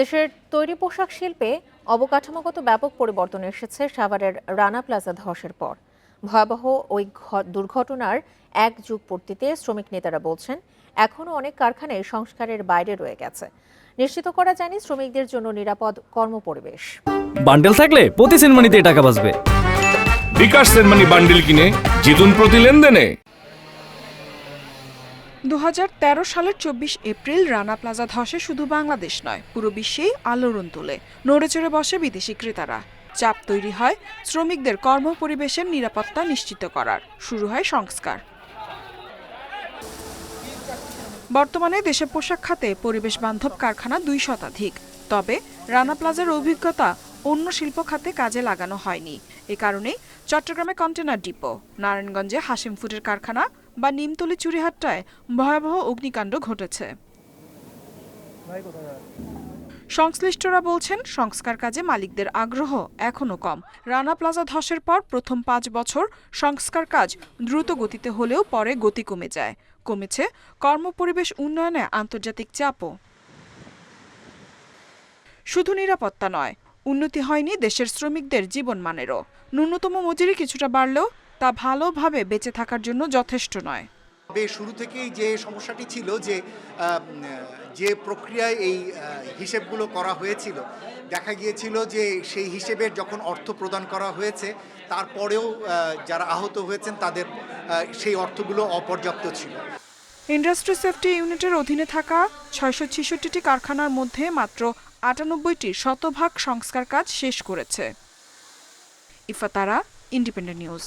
দেশের তৈরি পোশাক শিল্পে অবকাঠামোগত ব্যাপক পরিবর্তন এসেছে সাভারের রানা প্লাজা ধসের পর। ভয়াবহ ওই দুর্ঘটনার এক যুগ পূর্তিতে শ্রমিক নেতারা বলছেন এখনও অনেক কারখানায় সংস্কারের বাইরে রয়ে গেছে। নিশ্চিত করা যায়নি শ্রমিকদের জন্য নিরাপদ কর্মপরিবেশ। বান্ডেল থাকলে প্রতি সেনমানিতে টাকা বাঁচবে। বিকাশ সেনমানি বান্ডিল কিনে জিতুন প্রতি লেনদেনে। দু হাজার তেরো সালের চব্বিশ এপ্রিল রানা প্লাজা ধসে শুধু বাংলাদেশ নয়, পুরো বিশ্বেই আলোড়ন তোলে। নড়েচড়ে বসে বিদেশি ক্রেতারা। চাপ তৈরি হয় শ্রমিকদের কর্মপরিবেশের নিরাপত্তা নিশ্চিত করার। শুরু হয় সংস্কার। বর্তমানে দেশে পোশাক খাতে পরিবেশ বান্ধব কারখানা দুই শতাধিক। তবে রানা প্লাজার অভিজ্ঞতা অন্য শিল্প খাতে কাজে লাগানো হয়নি। এ কারণেই চট্টগ্রামে কন্টেনার ডিপো, নারায়ণগঞ্জে হাসিম ফুডের কারখানা বা নিমতলি চুরিহাট্টায় ভয়াবহ অগ্নিকাণ্ড ঘটেছে। সংশ্লিষ্টরা বলছেন, সংস্কার কাজে মালিকদের আগ্রহ এখনও কম। রানা প্লাজা ধসের পর প্রথম পাঁচ বছর সংস্কার কাজ দ্রুত গতিতে হলেও পরে গতি কমে যায়। কমেছে কর্মপরিবেশ উন্নয়নে আন্তর্জাতিক চাপও। শুধু নিরাপত্তা নয়, উন্নতি হয়নি দেশের শ্রমিকদের জীবনমানেরও। ন্যূনতম মজুরি কিছুটা বাড়লেও তা ভালোভাবে বেঁচে থাকার জন্য যথেষ্ট নয়। তবে শুরু থেকেই যে সমস্যাটি ছিল যে যে প্রক্রিয়ায় এই হিসেবগুলো করা হয়েছিল দেখা গিয়েছিল যে সেই হিসেবে যখন অর্থ প্রদান করা হয়েছে তারপরেও যারা আহত হয়েছেন তাদের সেই অর্থগুলো অপর্যাপ্ত ছিল। ইন্ডাস্ট্রি সেফটি ইউনিটের অধীনে থাকা ছয়শো ছেষট্টিটি কারখানার মধ্যে মাত্র আটানব্বইটি শতভাগ সংস্কার কাজ শেষ করেছে। Ifatara Independent News.